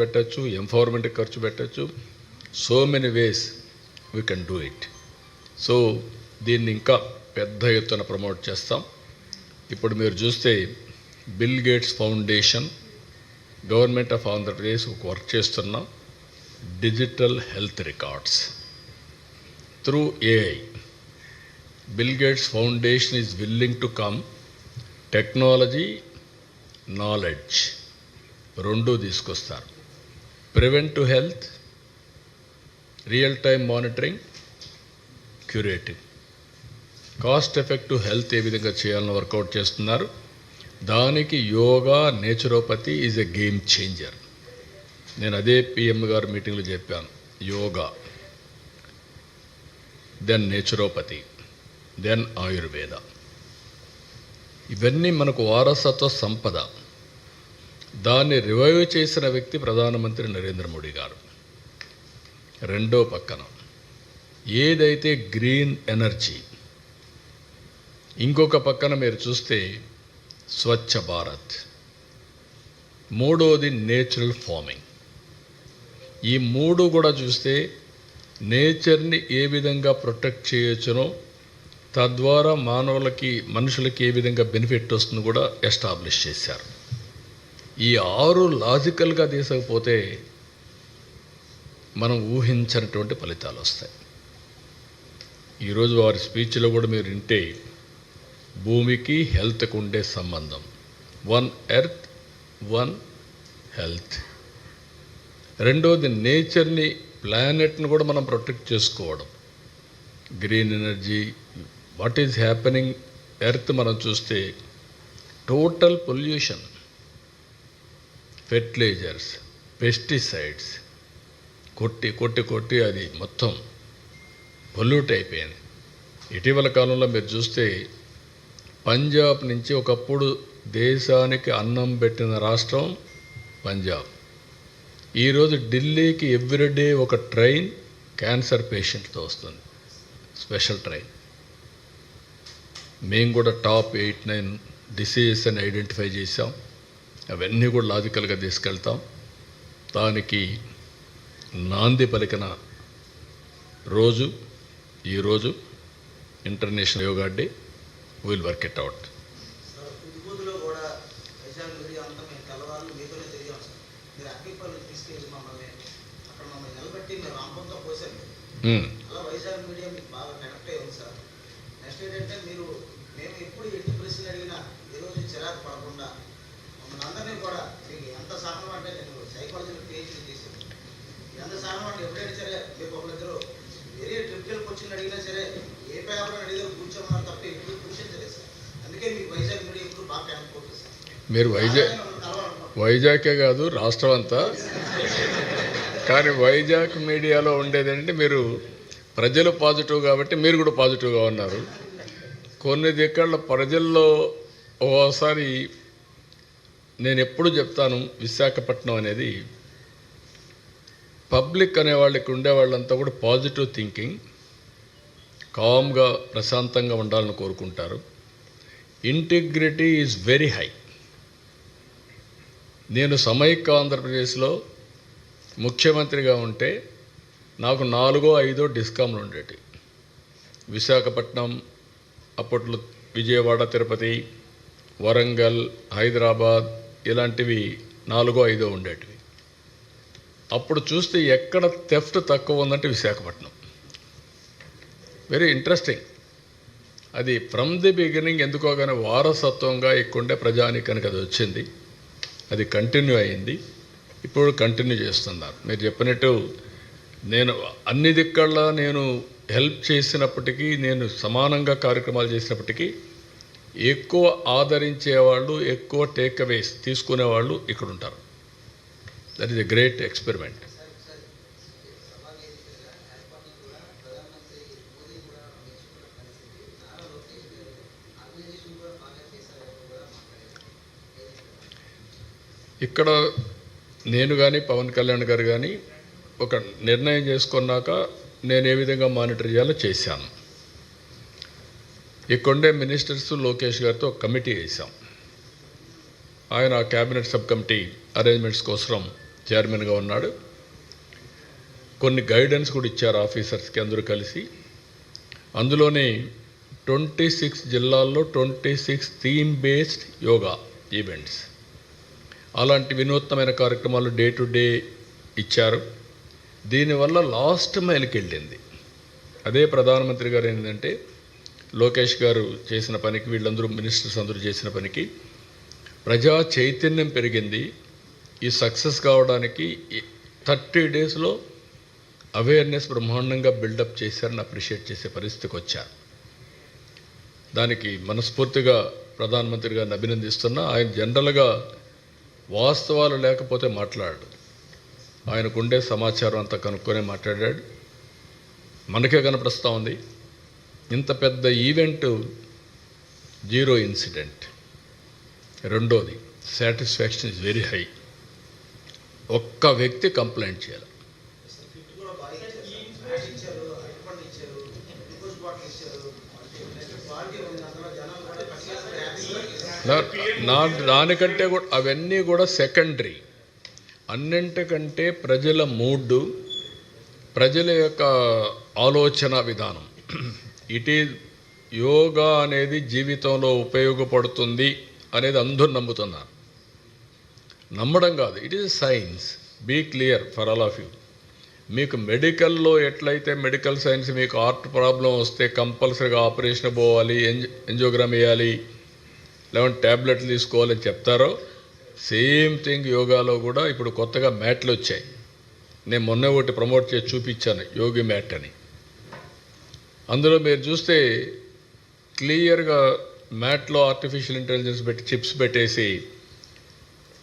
పెట్టచ్చు ఎంపవర్మెంట్కి ఖర్చు పెట్టచ్చు. So many ways we can do it so దీన్ని ఇంకా పెద్ద ఎత్తున ప్రమోట్ చేస్తాం. ఇప్పుడు మీరు చూస్తే bill gates foundation government of Andhra Pradesh ఒక వర్క్ చేస్తున్నాం digital health records through AI bill gates foundation is willing to come technology knowledge రెండూ తీసుకొస్తారు. Prevent to health real time monitoring curative cost effect health ఏ విధంగా చేయాలని work out చేస్తున్నారు. దానికి yoga naturopathy is a game changer. నేను అదే PM గారు మీటింగ్లో చెప్పాను yoga then naturopathy then Ayurveda. ఇవన్నీ మనకు వారసత్వ సంపద. దాన్ని రివైవ్ చేసిన వ్యక్తి ప్రధానమంత్రి నరేంద్ర మోడీ గారు. రెండో పక్కన ఏదైతే గ్రీన్ ఎనర్జీ ఇంకొక పక్కన మీరు చూస్తే స్వచ్ఛ భారత్. మూడోది నేచురల్ ఫార్మింగ్ ఈ మూడు కూడా చూస్తే నేచర్ని ఏ విధంగా ప్రొటెక్ట్ చేయొచ్చునో తద్వారా మానవులకి మనుషులకి ఏ విధంగా బెనిఫిట్ వస్తుందో కూడా ఎస్టాబ్లిష్ చేశారు. ఈ ఆరు లాజికల్గా తీసుకపోతే మనం ఊహించినటువంటి ఫలితాలు వస్తాయి. ఈరోజు వారి స్పీచ్లో కూడా మీరు వింటే భూమికి హెల్త్కు ఉండే సంబంధం. One earth one health. రెండోది నేచర్ని ప్లానెట్ని కూడా మనం ప్రొటెక్ట్ చేసుకోవడం. Green energy what is happening earth మనం చూస్తే టోటల్ పొల్యూషన్. ఫెర్టిలైజర్స్ పెస్టిసైడ్స్ కొట్టి కొట్టి కొట్టి అది మొత్తం పొల్యూట్ అయిపోయింది. ఇటీవల కాలంలో మీరు చూస్తే పంజాబ్ నుంచి ఒకప్పుడు దేశానికి అన్నం పెట్టిన రాష్ట్రం పంజాబ్. ఈరోజు ఢిల్లీకి ఎవ్రీడే ఒక ట్రైన్ క్యాన్సర్ పేషెంట్తో వస్తుంది. Special train. మేము కూడా టాప్ ఎయిట్ నైన్ డిసీజెస్ అని ఐడెంటిఫై చేసాం అవన్నీ కూడా లాజికల్గా తీసుకెళ్తాం. దానికి నాంది పలికిన రోజు ఈరోజు international yoga day will work it out. మీరు నెక్స్ట్ ఏంటంటే మేము ఎప్పుడు ప్రశ్నలు అడిగినా ఏ రోజు చిరాకు పడకుండా మమ్మల్ని కూడా మీకు ఎంత సహనం అంటే నేను సైకాలజీలో పిహెచ్డీ చేశాను. ఎంత సహనం అంటే ఎప్పుడైనా సరే మీకు ఒకరిద్దరు వేరే క్వశ్చన్ అడిగినా సరే ఏ పేపర్ అడిగారు కూర్చోమన్నారు తప్ప ఎప్పుడు సార్. అందుకే మీకు వైజాగ్ మీడియా ఎప్పుడు బాగా సార్. మీరు వైజాగ్ వైజాగే కాదు రాష్ట్రం అంతా. కానీ వైజాగ్ మీడియాలో ఉండేదంటే మీరు ప్రజలు పాజిటివ్ కాబట్టి మీరు కూడా పాజిటివ్గా ఉన్నారు. కొన్ని దిక్కళ్ళ ప్రజల్లో ఓసారి నేను ఎప్పుడు చెప్తాను విశాఖపట్నం అనేది పబ్లిక్ అనే వాళ్ళకి ఉండే వాళ్ళంతా కూడా పాజిటివ్ థింకింగ్ కామ్గా ప్రశాంతంగా ఉండాలని కోరుకుంటారు. Integrity is very high. నేను సమైక్య ఆంధ్రప్రదేశ్లో ముఖ్యమంత్రిగా ఉంటే నాకు నాలుగో ఐదో డిస్కామ్లు ఉండేటి. విశాఖపట్నం అప్పట్లో విజయవాడ తిరుపతి వరంగల్ హైదరాబాద్ ఇలాంటివి నాలుగో ఐదో ఉండేటివి. అప్పుడు చూస్తే ఎక్కడ థెఫ్ట్ తక్కువ ఉందంటే విశాఖపట్నం. వెరీ ఇంట్రెస్టింగ్ అది ఫ్రమ్ ది బిగినింగ్ ఎందుకో కానీ వారసత్వంగా ఎక్కువండే ప్రజానికానికి అది వచ్చింది. అది కంటిన్యూ అయింది. ఇప్పుడు కంటిన్యూ చేస్తున్నారు. మీరు చెప్పినట్టు నేను అన్ని దిక్కల్లా నేను హెల్ప్ చేసినప్పటికీ నేను సమానంగా కార్యక్రమాలు చేసినప్పటికీ ఎక్కువ ఆదరించేవాళ్ళు ఎక్కువ టేక్ అవేస్ తీసుకునేవాళ్ళు ఇక్కడ ఉంటారు that is a great experiment ఇక్కడ నేను కానీ పవన్ కళ్యాణ్ గారు కానీ ఒక నిర్ణయం చేసుకున్నాక నేను ఏ విధంగా మానిటర్ చేయాలో చేశాను. ఇక్కడుండే మినిస్టర్స్ లోకేష్ గారితో ఒక కమిటీ వేసాం ఆయన క్యాబినెట్ సబ్ కమిటీ అరేంజ్మెంట్స్ కోసం చైర్మన్గా ఉన్నాడు. కొన్ని గైడెన్స్ కూడా ఇచ్చారు ఆఫీసర్స్కి అందరూ కలిసి. అందులోనే ట్వంటీ సిక్స్ జిల్లాల్లో twenty six theme based yoga events. అలాంటి వినూత్నమైన కార్యక్రమాలు డే టు డే ఇచ్చారు. దీనివల్ల లాస్ట్ మైల్కి వెళ్ళింది అదే ప్రధానమంత్రి గారు ఏంటంటే లోకేష్ గారు చేసిన పనికి వీళ్ళందరూ మినిస్టర్స్ అందరూ చేసిన పనికి ప్రజా చైతన్యం పెరిగింది. ఈ సక్సెస్ కావడానికి థర్టీ డేస్లో అవేర్నెస్ బ్రహ్మాండంగా బిల్డప్ చేశారని అప్రిషియేట్ చేసే పరిస్థితికి వచ్చారు. దానికి మనస్ఫూర్తిగా ప్రధానమంత్రి గారిని అభినందిస్తున్నా ఆయన జనరల్గా వాస్తవాలు లేకపోతే మాట్లాడు ఆయనకుండే సమాచారం అంతా కనుక్కొనే మాట్లాడాడు. మనకే కనపడుస్తూ ఉంది. ఇంత పెద్ద ఈవెంట్ జీరో ఇన్సిడెంట్. రెండోది సాటిస్ఫాక్షన్ ఇస్ వెరీ హై. ఒక్క వ్యక్తి కంప్లైంట్ చేయాలి. నా నా- దానికంటే కూడా అవన్నీ కూడా సెకండరీ. అన్నింటికంటే ప్రజల మూడ్ ప్రజల యొక్క ఆలోచన విధానం. ఇట్ ఈజ్ యోగా అనేది జీవితంలో ఉపయోగపడుతుంది అనేది అందరూ నమ్ముతున్నారు. నమ్మడం కాదు it is science. Be clear for all of you. మీకు మెడికల్లో ఎట్లయితే మెడికల్ సైన్స్ మీకు హార్ట్ ప్రాబ్లం వస్తే కంపల్సరీగా ఆపరేషన్ పోవాలి ఎంజ ఎంజోగ్రామ్ వేయాలి లేదంటే ట్యాబ్లెట్లు తీసుకోవాలని చెప్తారో సేమ్ థింగ్ యోగాలో కూడా ఇప్పుడు కొత్తగా మ్యాట్లు వచ్చాయి. నేను మొన్న ఒకటి ప్రమోట్ చేసి చూపించాను యోగి మ్యాట్ అని. అందులో మీరు చూస్తే క్లియర్గా మ్యాట్లో ఆర్టిఫిషియల్ ఇంటెలిజెన్స్ పెట్టి చిప్స్ పెట్టేసి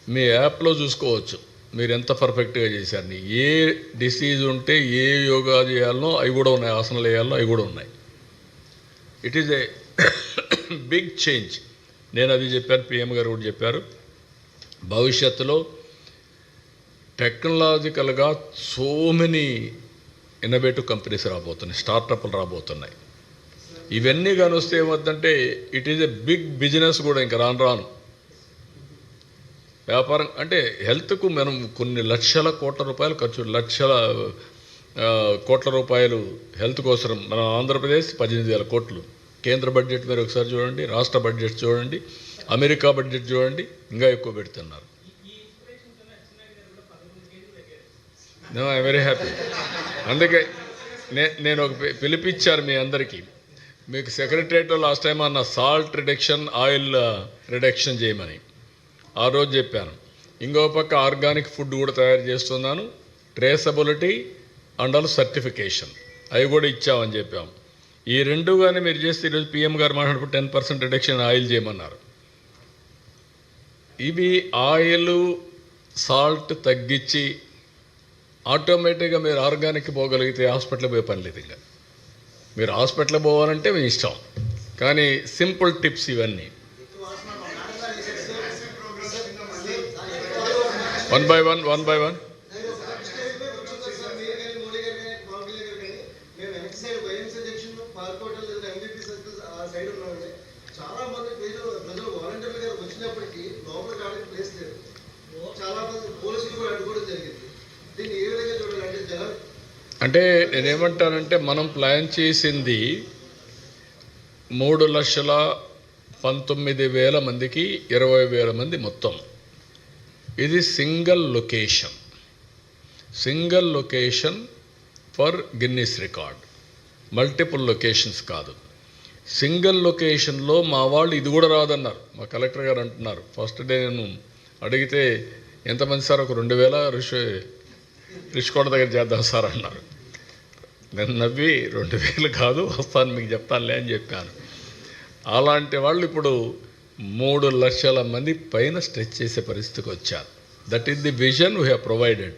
మీ యాప్లో చూసుకోవచ్చు. మీరు ఎంత పర్ఫెక్ట్గా చేశారని ఏ డిసీజ్ ఉంటే ఏ యోగా చేయాలనో అవి కూడా ఉన్నాయి. ఆసనాలు వేయాలనో అవి కూడా ఉన్నాయి. It is a big change నేను అది చెప్పాను పిఎం గారు కూడా చెప్పారు. భవిష్యత్తులో టెక్నాలజికల్గా సో మెనీ ఇన్నోవేటివ్ కంపెనీస్ రాబోతున్నాయి స్టార్టప్లు రాబోతున్నాయి. ఇవన్నీ కానీ వస్తే ఏమవుతుందంటే it is a big business కూడా ఇంకా రాను రాను. వ్యాపారం అంటే హెల్త్కు మనం కొన్ని లక్షల కోట్ల రూపాయలు ఖర్చు లక్షల కోట్ల రూపాయలు హెల్త్ కోసం మన ఆంధ్రప్రదేశ్ పద్దెనిమిది వేల కోట్లు. కేంద్ర బడ్జెట్ మీరు ఒకసారి చూడండి రాష్ట్ర బడ్జెట్ చూడండి అమెరికా బడ్జెట్ చూడండి ఇంకా ఎక్కువ పెడుతున్నారు. ఐ వెరీ హ్యాపీ అందుకే నే నేను ఒక పి- పిలిపిచ్చారు మీ అందరికీ. మీకు సెక్రటరియట్లో లాస్ట్ టైం అన్న సాల్ట్ రిడక్షన్ ఆయిల్ రిడక్షన్ చేయమని. ఆ రోజు చెప్పాను. ఇంకో పక్క ఆర్గానిక్ ఫుడ్ కూడా తయారు చేస్తున్నాను. Traceability and all certification. అవి కూడా ఇచ్చామని చెప్పాము. ఈ రెండు కానీ మీరు చేస్తే ఈరోజు పిఎం గారు మాట్లాడినప్పుడు టెన్ పర్సెంట్ రిడక్షన్ ఆయిల్ చేయమన్నారు. ఇవి ఆయిల్ సాల్ట్ తగ్గించి ఆటోమేటిక్గా మీరు ఆర్గానిక్ పోగలిగితే హాస్పిటల్ పోయే పని లేదు ఇంకా. మీరు హాస్పిటల్ పోవాలంటే మీ ఇష్టం. కానీ సింపుల్ టిప్స్ ఇవన్నీ. One by one one by one. చాలా మంది ప్రజలు వాలంటీర్లు గారు వచ్చినప్పటికీ లోపల ప్లేస్ లేదు చాలా మంది పోలీసులు కూడా అడ్డుకోవడం జరిగింది. దీన్ని అంటే నేనేమంటానంటే మనం ప్లాన్ చేసింది మూడు లక్షల పంతొమ్మిది వేల మందికి ఇరవై వేల మంది మొత్తం. ఇది single location. Single location for Guinness record. Multiple locations కాదు. సింగిల్ లొకేషన్లో మా వాళ్ళు ఇది కూడా రాదన్నారు. మా కలెక్టర్ గారు అంటున్నారు. ఫస్ట్ డే నేను అడిగితే ఎంతమంది సార్? ఒక రెండు వేల రిషికోట దగ్గర చేద్దాం సార్ అన్నారు. నేను నవ్వి రెండు వేలు కాదు వస్తాను మీకు చెప్తానులే అని చెప్పాను. అలాంటి వాళ్ళు ఇప్పుడు మూడు లక్షల మంది పైన స్ట్రెచ్ చేసే పరిస్థితికి వచ్చారు. That is the vision we have provided